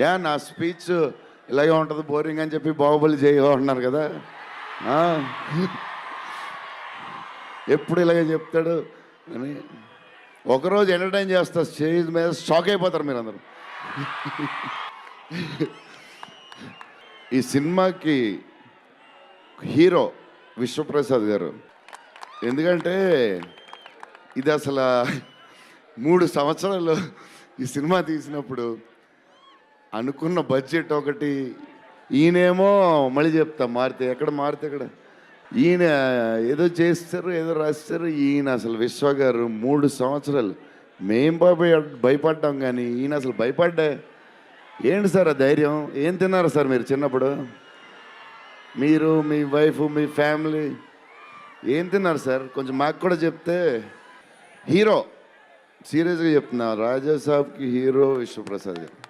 Yeah నా speech ఇలాగే ఉంటుంది బోరింగ్ అని చెప్పి బాహుబలి చేయమంటున్నారు కదా. ఎప్పుడు ఇలాగే చెప్తాడు? అని ఒకరోజు ఎంటర్టైన్ చేస్తా స్టేజ్ మీద షాక్ అయిపోతారు మీరు అందరూ ఈ సినిమాకి హీరో విశ్వప్రసాద్ గారు. ఎందుకంటే ఇది అసలు మూడు సంవత్సరాలు ఈ సినిమా తీసినప్పుడు అనుకున్న బడ్జెట్ ఒకటి. ఈయనేమో మళ్ళీ చెప్తా మారితే ఎక్కడ మారితే ఎక్కడ. ఈయన ఏదో చేస్తారు ఏదో రాస్తారు. ఈయన అసలు విశ్వ గారు మూడు సంవత్సరాలు. మేం భయ భయపడ్డాం కానీ ఈయన అసలు భయపడ్డా. ఏంటి సార్ ఆ ధైర్యం? ఏం తిన్నారు సార్ మీరు చిన్నప్పుడు? మీరు మీ వైఫ్ మీ ఫ్యామిలీ. ఏం తిన్నారు సార్? కొంచెం మాకు కూడా చెప్తే. హీరో. సీరియస్గా చెప్తున్నా. రాజా సాబ్కి హీరో విశ్వప్రసాద్ గారు.